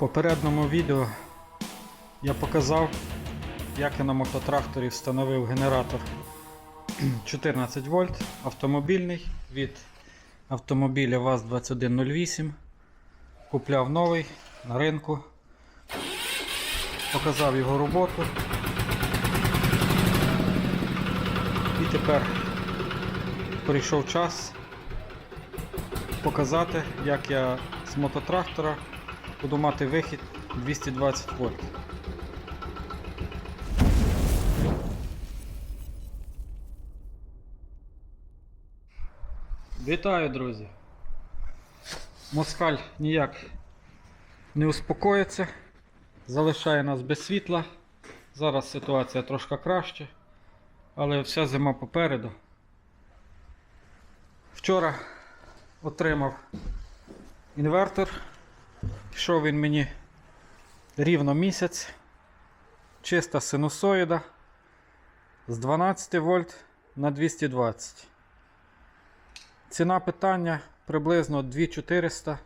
попередньому відео я показав, як я на мототракторі встановив генератор 14 вольт автомобільний від автомобіля ВАЗ-2108. Купляв новий на ринку. Показав його роботу. І тепер прийшов час показати, як я з мототрактора буду мати вихід 220 вольт. Вітаю, друзі! Москаль ніяк не успокоїться, залишає нас без світла. Зараз ситуація трошки краще, але вся зима попереду. Вчора отримав інвертор. Пішов він мені рівно місяць. Чиста синусоїда з 12 вольт на 220. Ціна питання приблизно 2400.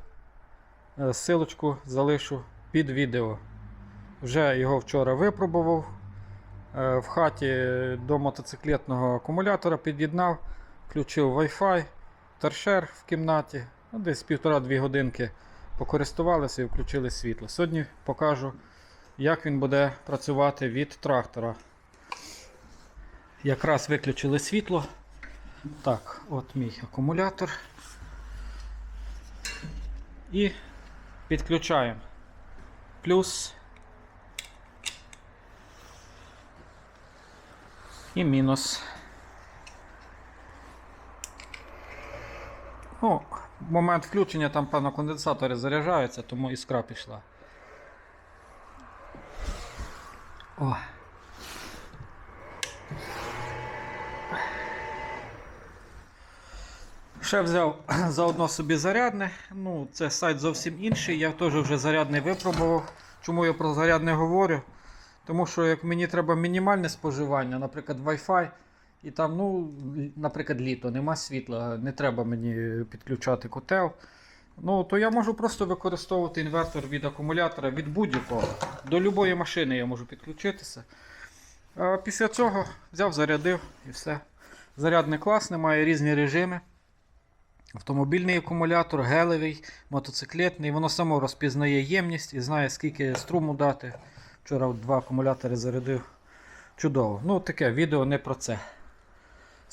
Е, Силочку залишу під відео. Вже його вчора випробував. Е, В хаті до мотоциклетного акумулятора під'єднав, включив Wi-Fi, торшер в кімнаті. Ну, десь півтора-дві годинки покористувалися і включили світло. Сьогодні покажу, як він буде працювати від трактора. Якраз виключили світло. Так, от мій акумулятор. І підключаємо. Плюс і мінус. Ну, в момент включення там, певно, конденсатори заряджаються, тому іскра пішла. О. Ще взяв заодно собі зарядне. Ну, це сайт зовсім інший. Я теж вже зарядний випробував. Чому я про зарядне говорю? Тому що як мені треба мінімальне споживання, наприклад, Wi-Fi, і там, ну, наприклад, літо, нема світла, не треба мені підключати котел. Ну, то я можу просто використовувати інвертор від акумулятора від будь-якого. До будь-якої машини я можу підключитися. А після цього взяв, зарядив і все. Зарядний класний, має різні режими. Автомобільний акумулятор, гелевий, мотоциклетний, воно само розпізнає ємність і знає, скільки струму дати. Вчора два акумулятори зарядив. Чудово. Ну, таке відео не про це.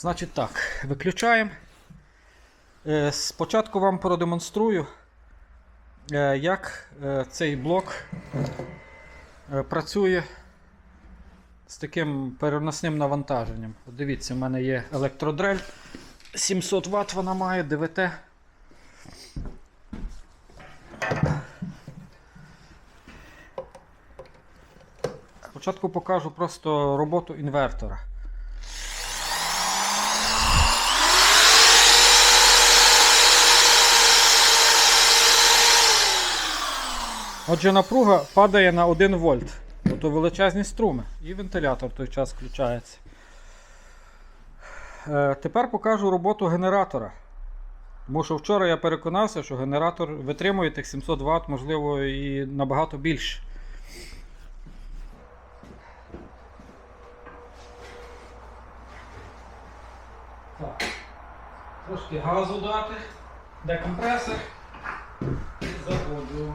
Значить так, виключаємо. Е, Спочатку вам продемонструю, е, як е, цей блок працює з таким переносним навантаженням. Дивіться, в мене є електродрель. 700 Вт вона має ДВТ. Спочатку покажу просто роботу інвертора. Отже, напруга падає на 1 вольт. Тобто величезні струми і вентилятор в той час включається. Е, тепер покажу роботу генератора. Тому що вчора я переконався, що генератор витримує тих 700 Вт, можливо, і набагато більше. Так. Трошки газу дати, декомпресор і заводжу.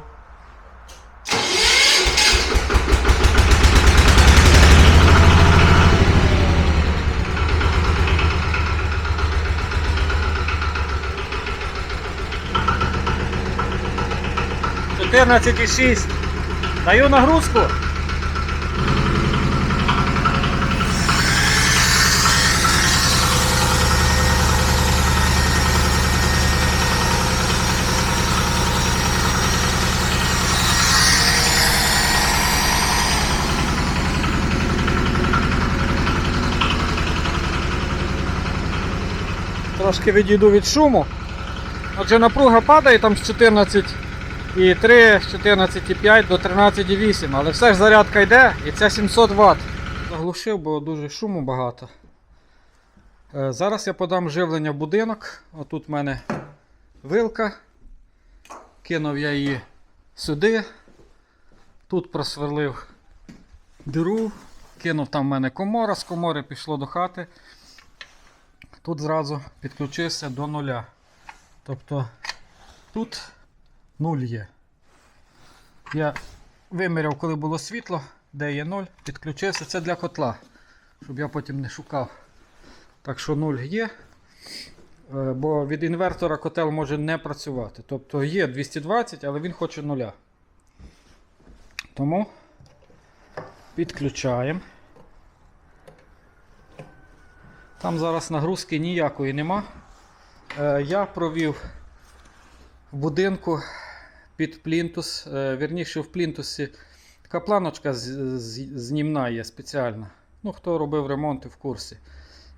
14,6. Даю нагрузку. Трошки відійду від шуму. Отже, напруга падає там з 14 і 3, з 14,5 до 13,8, але все ж зарядка йде і це 700 Вт. Заглушив, бо дуже шуму багато. Е, Зараз я подам живлення в будинок. Отут в мене вилка. Кинув я її сюди. Тут просверлив диру, кинув там в мене комора, з комори пішло до хати. Тут зразу підключився до нуля. Тобто тут нуль є. Я виміряв, коли було світло, де є 0, підключився. Це для котла, щоб я потім не шукав. Так що 0 є. Е, Бо від інвертора котел може не працювати. Тобто є 220, але він хоче нуля. Тому підключаємо. Там зараз нагрузки ніякої нема. Е, Я провів в будинку під плінтус. е, Вірніше в плінтусі така планочка знімна є спеціальна. Ну, хто робив ремонти в курсі.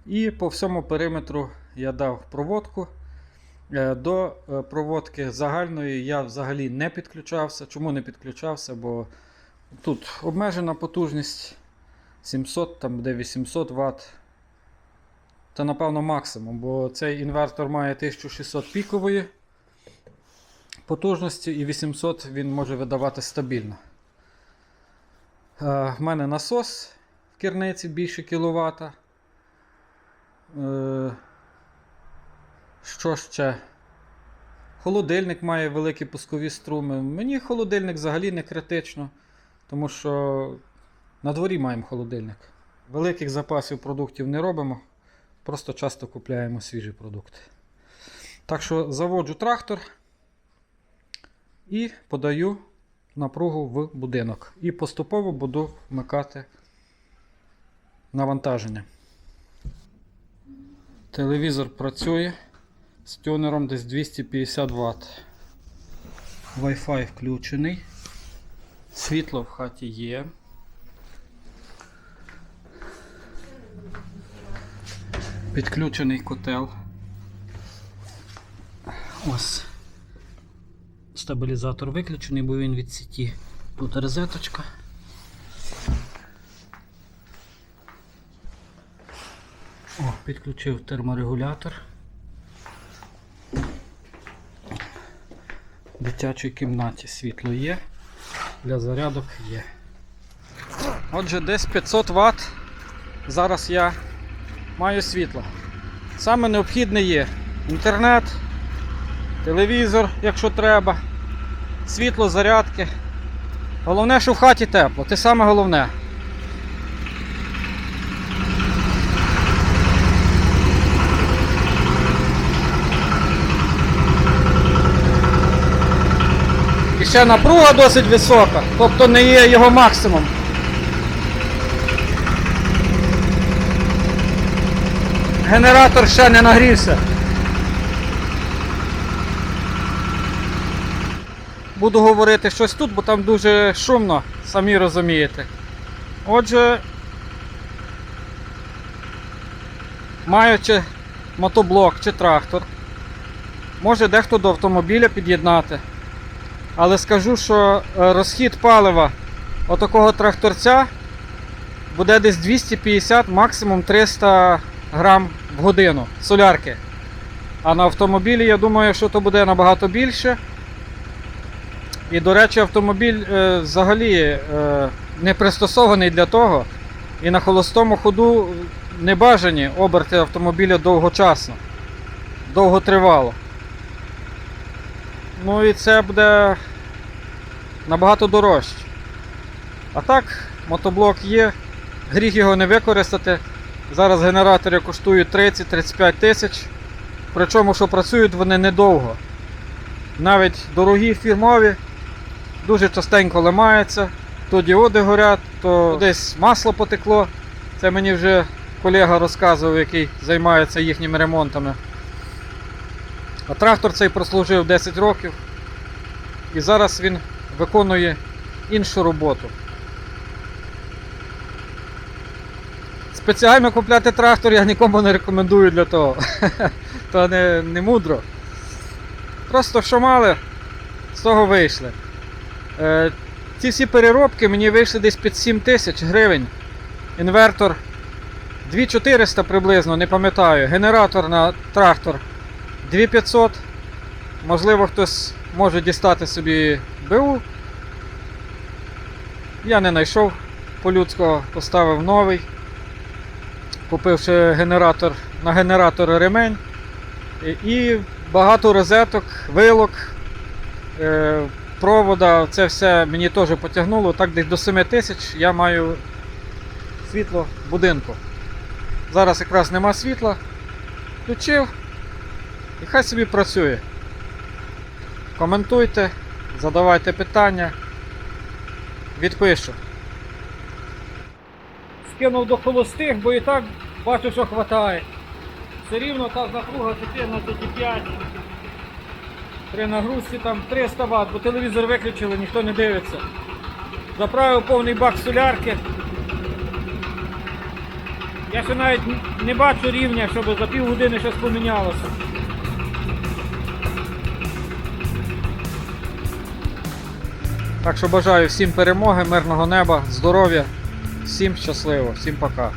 І по всьому периметру я дав проводку. Е, До е, проводки загальної я взагалі не підключався. Чому не підключався? Бо тут обмежена потужність 700, там де 800 Вт. Та напевно максимум, бо цей інвертор має 1600 пікової потужності і 800 він може видавати стабільно. Е, В мене насос в керниці більше кіловата. Е, Що ще? Холодильник має великі пускові струми. Мені холодильник взагалі не критично, тому що на дворі маємо холодильник. Великих запасів продуктів не робимо, просто часто купляємо свіжі продукти. Так що заводжу трактор і подаю напругу в будинок. І поступово буду вмикати навантаження. Телевізор працює з тюнером десь 250 Вт. Wi-Fi включений. Світло в хаті є. Підключений котел. Ось. Стабілізатор виключений, бо він від сіті. Тут розеточка. О, підключив терморегулятор. В дитячій кімнаті світло є, для зарядок є. Отже, десь 500 Вт. Зараз я маю світло. Саме необхідне є інтернет, телевізор, якщо треба, світло, зарядки. Головне, що в хаті тепло. Це саме головне. І ще напруга досить висока, тобто не є його максимум. Генератор ще не нагрівся. Буду говорити щось тут, бо там дуже шумно, самі розумієте. Отже, маючи мотоблок чи трактор, може дехто до автомобіля під'єднати. Але скажу, що е, розхід палива отакого тракторця буде десь 250, максимум 300 грам в годину солярки. А на автомобілі, я думаю, що то буде набагато більше. І, до речі, автомобіль е, взагалі е, не пристосований для того. І на холостому ходу не бажані оберти автомобіля довгочасно, довготривало. Ну і це буде набагато дорожче. А так, мотоблок є, гріх його не використати. Зараз генератори коштують 30-35 тисяч. Причому, що працюють вони недовго. Навіть дорогі фірмові дуже частенько ламаються, то діоди горять, то десь масло потекло. Це мені вже колега розказував, який займається їхніми ремонтами. А трактор цей прослужив 10 років і зараз він виконує іншу роботу. Спеціально купляти трактор я нікому не рекомендую для того. То не, не мудро. Просто що мали, з того вийшли. Е, ці всі переробки мені вийшли десь під 7 тисяч гривень. Інвертор 2400 приблизно, не пам'ятаю. Генератор на трактор 2500. Можливо, хтось може дістати собі БУ. Я не знайшов по-людського, поставив новий. Купив ще генератор на генератор ремень. І- І багато розеток, вилок, е, провода. Це все мені теж потягнуло. Так десь до 7 тисяч я маю світло в будинку. Зараз якраз нема світла. Включив і хай собі працює. Коментуйте, задавайте питання. Відпишу. Скинув до холостих, бо і так бачу, що вистачає. Все рівно та напруга 14,5. При нагрузці там 300 Вт, бо телевізор виключили, ніхто не дивиться. Заправив повний бак солярки. Я ще навіть не бачу рівня, щоб за півгодини щось помінялося. Так що бажаю всім перемоги, мирного неба, здоров'я, всім щасливо, всім пока.